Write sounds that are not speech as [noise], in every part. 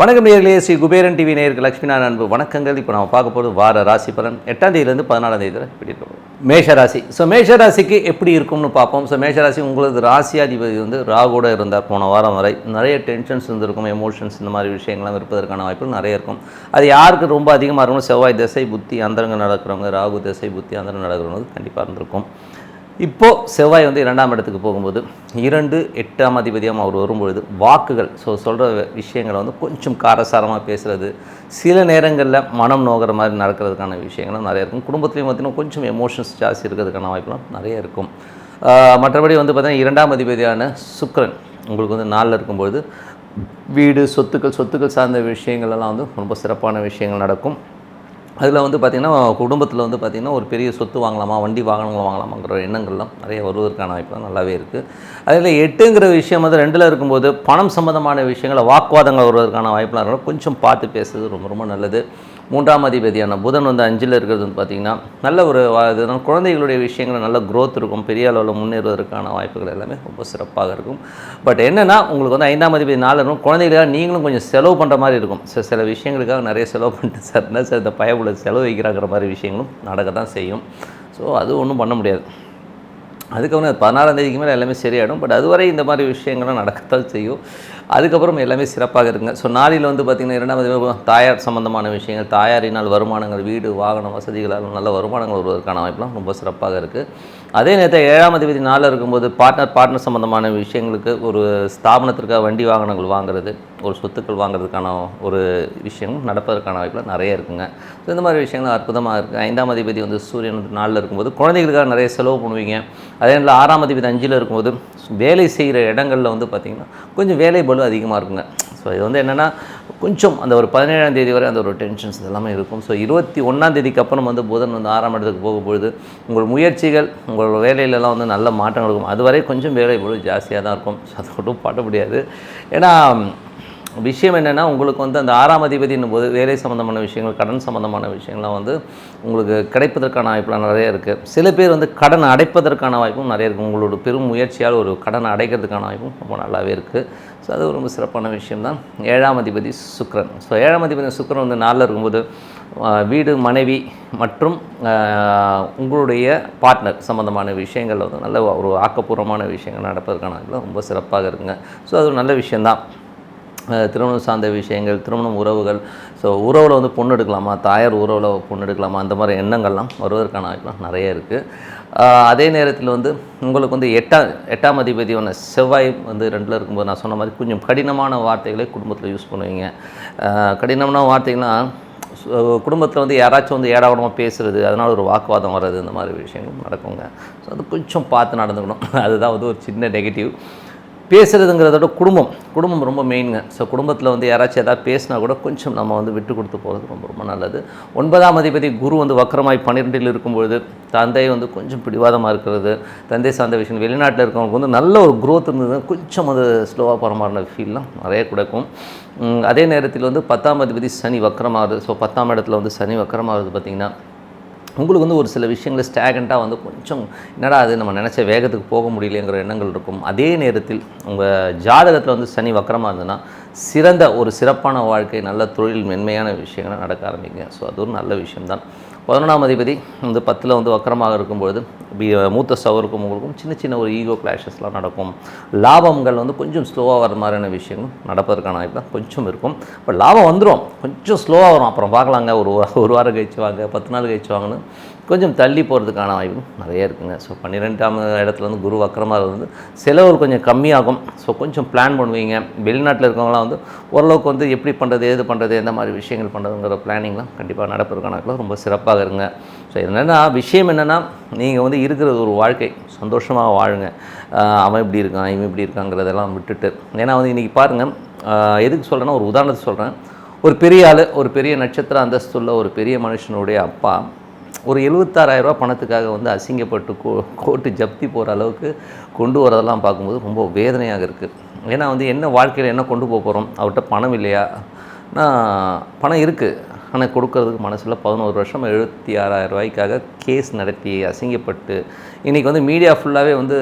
வணக்கம் நேர்களே ஸ்ரீ குபேரன் டிவி நேயருக்கு லக்ஷ்மி அன்பு வணக்கங்கள். இப்போ நம்ம பார்க்க போகிறது வார ராசி பலன். எட்டாம் தேதியிலேருந்து பதினாலாம் தேதி வரை இப்படி மேஷ ராசி. ஸோ மேஷ ராசிக்கு எப்படி இருக்கும்னு பார்ப்போம். ஸோ மேஷ ராசி உங்களது ராசியாதிபதி வந்து ராகுட இருந்தார். போன வாரம் வரை நிறைய டென்ஷன்ஸ் இருந்திருக்கும் எமோஷன்ஸ் இந்த மாதிரி விஷயங்கள்லாம் இருப்பதற்கான வாய்ப்புகள் நிறைய இருக்கும். அது யாருக்கு ரொம்ப அதிகமாக இருக்கணும் செவ்வாய் திசை புத்தி அந்தரங்க நடக்கிறவங்க ராகு திசை புத்தி அந்தரங்க நடக்கிறவங்க கண்டிப்பாக இருந்திருக்கும். இப்போது செவ்வாய் வந்து இரண்டாம் இடத்துக்கு போகும்போது இரண்டு எட்டாம் அதிபதியாக அவர் வரும்பொழுது வாக்குகள் ஸோ சொல்கிற விஷயங்களை வந்து கொஞ்சம் காரசாரமாக பேசுகிறது சில நேரங்களில் மனம் நோகிற மாதிரி நடக்கிறதுக்கான விஷயங்களும் நிறைய இருக்கும். குடும்பத்துலேயும் பார்த்தீங்கன்னா கொஞ்சம் எமோஷன்ஸ் ஜாஸ்தி இருக்கிறதுக்கான வாய்ப்புலாம் நிறைய இருக்கும். மற்றபடி வந்து பார்த்திங்கன்னா இரண்டாம் அதிபதியான சுக்ரன் உங்களுக்கு வந்து நாளில் இருக்கும்பொழுது வீடு சொத்துக்கள் சொத்துக்கள் சார்ந்த விஷயங்கள் எல்லாம் வந்து ரொம்ப சிறப்பான விஷயங்கள் நடக்கும். அதில் வந்து பார்த்திங்கன்னா குடும்பத்தில் வந்து பார்த்திங்கன்னா ஒரு பெரிய சொத்து வாங்கலாமா வண்டி வாகனங்கள் வாங்கலாமாங்கிற எண்ணங்கள்லாம் நிறைய வருவதற்கான வாய்ப்புலாம் நல்லாவே இருக்குது அதில் எட்டுங்கிற விஷயம் வந்து ரெண்டில் இருக்கும்போது பணம் சம்மந்தமான விஷயங்களை வாக்குவாதங்கள் வருவதற்கான வாய்ப்புலாம் இருக்கணும் கொஞ்சம் பார்த்து பேசுறது ரொம்ப ரொம்ப நல்லது. மூன்றாம் அதிபதியான புதன் வந்து அஞ்சில் இருக்கிறது வந்து பார்த்திங்கன்னா நல்ல ஒரு வா- இது குழந்தைகளுடைய விஷயங்கள் நல்ல க்ரோத் இருக்கும். பெரிய அளவில் முன்னேறுவதற்கான வாய்ப்புகள் எல்லாமே ரொம்ப சிறப்பாக இருக்கும். பட் என்னென்னா உங்களுக்கு வந்து ஐந்தாம் அதிபதி நாள் இருக்கும். குழந்தைகளுக்காக நீங்களும் கொஞ்சம் செலவு பண்ணுற மாதிரி இருக்கும். சில சில விஷயங்களுக்காக நிறைய செலவு பண்ணிட்டு சார் என்ன சார் இந்த பயவுல செலவு வைக்கிறாங்கிற மாதிரி விஷயங்களும் நடக்க தான் செய்யும். ஸோ அது ஒன்றும் பண்ண முடியாது. அதுக்கப்புறம் பதினாறாம் தேதிக்கு மேலே எல்லாமே சரியாயிடும். பட் அதுவரை இந்த மாதிரி விஷயங்கள்லாம் நடக்கத்தான் செய்யும். அதுக்கப்புறம் எல்லாமே சிறப்பாக இருக்குங்க. ஸோ நாளில் வந்து பார்த்திங்கன்னா இரண்டாவது தாயார் சம்பந்தமான விஷயங்கள் தாயாரினால் வருமானங்கள் வீடு வாகனம் வசதிகளால் நல்ல வருமானங்கள் வருவதற்கான வாய்ப்புலாம் ரொம்ப சிறப்பாக இருக்குது அதே நேரத்தில் ஏழாம் தேதி நாளில் இருக்கும்போது பார்ட்னர் பார்ட்னர் சம்பந்தமான விஷயங்களுக்கு ஒரு ஸ்தாபனத்திற்காக வண்டி வாகனங்கள் வாங்குறது ஒரு சொத்துக்கள் வாங்குறதுக்கான ஒரு விஷயம் நடப்பதற்கான வாய்ப்புலாம் நிறைய இருக்குங்க. ஸோ இந்த மாதிரி விஷயங்கள் அற்புதமாக இருக்குது ஐந்தாம் அதிபதி வந்து சூரியன் நாளில் இருக்கும்போது குழந்தைகளுக்காக நிறைய செலவு பண்ணுவீங்க. அதே நேரத்தில் ஆறாம் அதிபதி அஞ்சில் இருக்கும்போது வேலை செய்கிற இடங்களில் வந்து பார்த்திங்கன்னா கொஞ்சம் வேலை பளு அதிகமாக இருக்குங்க. ஸோ இது வந்து என்னென்னா கொஞ்சம் அந்த ஒரு பதினேழாம் தேதி வரை அந்த ஒரு டென்ஷன்ஸ் இதெல்லாமே இருக்கும். ஸோ இருபத்தி ஒன்றாம் தேதிக்கு அப்புறம் வந்து புதன் வந்து ஆறாம் இடத்துக்கு போகும்பொழுது உங்கள் முயற்சிகள் உங்களோட வேலையிலலாம் வந்து நல்ல மாற்றங்கள் இருக்கும். அதுவரை கொஞ்சம் வேலை பளு ஜாஸ்தியாக தான் இருக்கும். ஸோ அதை மட்டும் பண்ண முடியாது. ஏன்னா விஷயம் என்னென்னா உங்களுக்கு வந்து அந்த ஆறாம் அதிபதியின் போது வேலை சம்மந்தமான விஷயங்கள் கடன் சம்மந்தமான விஷயங்கள்லாம் வந்து உங்களுக்கு கிடைப்பதற்கான வாய்ப்புலாம் நிறைய இருக்குது சில பேர் வந்து கடன் அடைப்பதற்கான வாய்ப்பும் நிறைய இருக்குது உங்களோட பெரும் முயற்சியால் ஒரு கடன் அடைக்கிறதுக்கான வாய்ப்பும் ரொம்ப நல்லாவே இருக்குது ஸோ அது ரொம்ப சிறப்பான விஷயம்தான். ஏழாம் அதிபதி சுக்ரன் ஸோ ஏழாம் அதிபதி சுக்ரன் வந்து நாளில் இருக்கும்போது வீடு மனைவி மற்றும் உங்களுடைய பார்ட்னர் சம்மந்தமான விஷயங்கள் வந்து நல்ல ஒரு ஆக்கப்பூர்வமான விஷயங்கள் நடப்பதற்கான ரொம்ப சிறப்பாக இருக்குங்க. ஸோ அது ஒரு நல்ல விஷயந்தான் திருமணம் சார்ந்த விஷயங்கள் திருமணம் உறவுகள். ஸோ உறவில் வந்து பொண்ணு எடுக்கலாமா? தாயார் உறவில் பொண்ணு எடுக்கலாமா? அந்த மாதிரி எண்ணங்கள்லாம் வருவதற்கான வாய்ப்புலாம் நிறைய இருக்குது அதே நேரத்தில் வந்து உங்களுக்கு வந்து எட்டாம் எட்டாம் அதிபதியான செவ்வாய் வந்து ரெண்டில் இருக்கும்போது நான் சொன்ன மாதிரி கொஞ்சம் கடினமான வார்த்தைகளை குடும்பத்தில் யூஸ் பண்ணுவீங்க. கடினமான வார்த்தைகள்லாம் குடும்பத்தில் வந்து யாராச்சும் வந்து ஏடாவடமாக பேசுகிறது அதனால் ஒரு வாக்குவாதம் வர்றது இந்த மாதிரி விஷயங்களும் நடக்குங்க. ஸோ அது கொஞ்சம் பார்த்து நடந்துக்கணும். [laughs] அதுதான் வந்து ஒரு சின்ன நெகட்டிவ் பேசுகிறதுங்கிறத விட குடும்பம் குடும்பம் ரொம்ப மெயினுங்க ஸோ குடும்பத்தில் வந்து யாராச்சும் எதாவது பேசினா கூட கொஞ்சம் நம்ம வந்து விட்டு கொடுத்து போகிறது ரொம்ப ரொம்ப நல்லது. ஒன்பதாம் அதிபதி குரு வந்து வக்கரமாய் பன்னிரெண்டில் இருக்கும்பொழுது தந்தை வந்து கொஞ்சம் பிடிவாதமாக இருக்கிறது. தந்தை சார்ந்த விஷயம் வெளிநாட்டில் இருக்கவங்களுக்கு வந்து நல்ல ஒரு க்ரோத் இருந்தது கொஞ்சம் அது ஸ்லோவாக போகிற மாதிரி ஃபீல்லாம் நிறைய கிடைக்கும். அதே நேரத்தில் வந்து பத்தாம் அதிபதி சனி வக்கரமாகுது. ஸோ பத்தாம் இடத்துல வந்து சனி வக்கரமாகுது பார்த்திங்கன்னா உங்களுக்கு வந்து ஒரு சில விஷயங்கள் ஸ்டாகண்ட்டாக வந்து கொஞ்சம் என்னடா அது நம்ம நினச்ச வேகத்துக்கு போக முடியலைங்கிற எண்ணங்கள் இருக்கும். அதே நேரத்தில் உங்கள் ஜாதகத்தில் வந்து சனி வக்கரமாக இருந்ததுன்னா சிறந்த ஒரு சிறப்பான வாழ்க்கை நல்ல தொழில் மென்மையான விஷயங்கள் நடக்க ஆரம்பிங்க ஸோ அது ஒரு நல்ல விஷயம்தான். பதினொன்றாம் அதிபதி வந்து பத்தில் வந்து வக்கரமாக இருக்கும்பொழுது பி- மூத்த சவருக்கும் உங்களுக்கும் சின்ன சின்ன ஒரு ஈகோ கிளாஷஸ்லாம் நடக்கும். லாபங்கள் வந்து கொஞ்சம் ஸ்லோவாக வர மாதிரியான விஷயங்களும் நடப்பதற்கான வாய்ப்பு கொஞ்சம் இருக்கும். இப்போ லாபம் வந்துடும் கொஞ்சம் ஸ்லோவாக வரும். அப்புறம் பார்க்கலாங்க. ஒரு ஒரு வாரம் கழிச்சு வாங்க பத்து நாள் கழிச்சு வாங்கன்னு. கொஞ்சம் தள்ளி போகிறதுக்கான வாய்ப்பு நிறைய இருக்குங்க. ஸோ பன்னிரெண்டாம் இடத்துல வந்து குரு வக்கரமாக வந்து செலவுகள் கொஞ்சம் கம்மியாகும். ஸோ கொஞ்சம் பிளான் பண்ணுவீங்க. வெளிநாட்டில் இருக்கவங்களாம் வந்து ஓரளவுக்கு வந்து எப்படி பண்ணுறது ஏது பண்ணுறது எந்த மாதிரி விஷயங்கள் பண்ணுறதுங்கிற பிளானிங்லாம் கண்டிப்பாக நடப்பதற்கான ரொம்ப சிறப்பாக இருங்க. ஸோ என்னென்னா விஷயம் என்னென்னா நீங்கள் வந்து இருக்கிறது ஒரு வாழ்க்கை. சந்தோஷமாக வாழுங்க. அவன் இப்படி இருக்கான் இவன் இப்படி இருக்காங்கிறதெல்லாம் விட்டுட்டு. ஏன்னா வந்து இன்றைக்கி பாருங்கள் எதுக்கு சொல்கிறேன்னா ஒரு உதாரணத்தை சொல்கிறேன் ஒரு பெரிய ஆள் ஒரு பெரிய நட்சத்திர அந்தஸ்துள்ள ஒரு பெரிய மனுஷனுடைய அப்பா ஒரு எழுபத்தாறாயிரரூபா பணத்துக்காக வந்து அசிங்கப்பட்டு கோ கோர்ட்டு ஜப்தி போகிற அளவுக்கு கொண்டு வரதெல்லாம் பார்க்கும்போது ரொம்ப வேதனையாக இருக்குது ஏன்னா வந்து என்ன வாழ்க்கையில் என்ன கொண்டு போக போகிறோம் அவர்கிட்ட பணம் இல்லையா? நான் பணம் இருக்குது ஆனால் கொடுக்கறதுக்கு மனசில் பதினோரு வருஷம் எழுபத்தி ஆறாயிரம் ரூபாய்க்காக கேஸ் நடத்தி அசிங்கப்பட்டு இன்றைக்கி வந்து மீடியா ஃபுல்லாகவே வந்து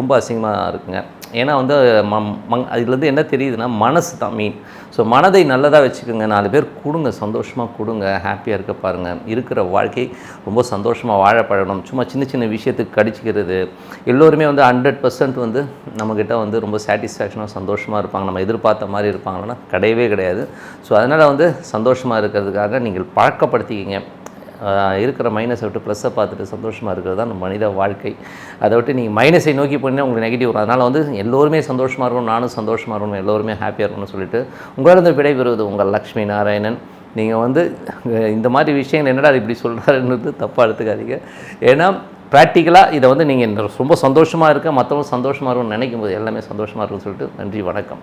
ரொம்ப அசிங்கமாக இருக்குங்க. ஏன்னா வந்து ம மங் அதுலேருந்து என்ன தெரியுதுன்னா மனசு தான் மீன் ஸோ மனதை நல்லதாக வச்சுக்கோங்க. நாலு பேர் கொடுங்க. சந்தோஷமாக கொடுங்க. ஹாப்பியாக இருக்க பாருங்கள் இருக்கிற வாழ்க்கை ரொம்ப சந்தோஷமாக வாழ பழகணும். சும்மா சின்ன சின்ன விஷயத்துக்கு கடிச்சிக்கிறது. எல்லோருமே வந்து ஹண்ட்ரட் பர்சன்ட் வந்து நம்மக்கிட்ட வந்து ரொம்ப சாட்டிஸ்ஃபேக்ஷனாக சந்தோஷமாக இருப்பாங்க. நம்ம எதிர்பார்த்த மாதிரி இருப்பாங்கன்னா கிடையவே கிடையாது. ஸோ அதனால் வந்து சந்தோஷமாக இருக்கிறதுக்காக நீங்கள் பழக்கப்படுத்திக்கிங்க. இருக்கிற மைனஸை விட்டு ப்ளஸ்ஸை பார்த்துட்டு சந்தோஷமாக இருக்கிறது தான் நம்ம மனித வாழ்க்கை. அதை விட்டு நீங்கள் மைனஸை நோக்கி போனீங்கன்னா உங்களுக்கு நெகட்டிவ் வரும். அதனால் வந்து எல்லோருமே சந்தோஷமாக இருக்கணும் நானும் சந்தோஷமாக இருக்கணும் எல்லோருமே ஹாப்பியாக இருக்கணும்னு சொல்லிட்டு உங்களிடம் விடைபெறுவது உங்கள் லக்ஷ்மி நாராயணன். நீங்கள் வந்து இந்த மாதிரி விஷயங்கள் என்னடா இப்படி சொல்கிறாருன்றது தப்பாக எடுத்துக்காதீங்க. ஏன்னா ப்ராக்டிக்கலாக இதை வந்து நீங்கள் ரொம்ப சந்தோஷமாக இருக்க மற்றவங்க சந்தோஷமாக இருக்கும்னு நினைக்கும் போது எல்லாமே சந்தோஷமாக இருக்கும்னு சொல்லிட்டு நன்றி வணக்கம்.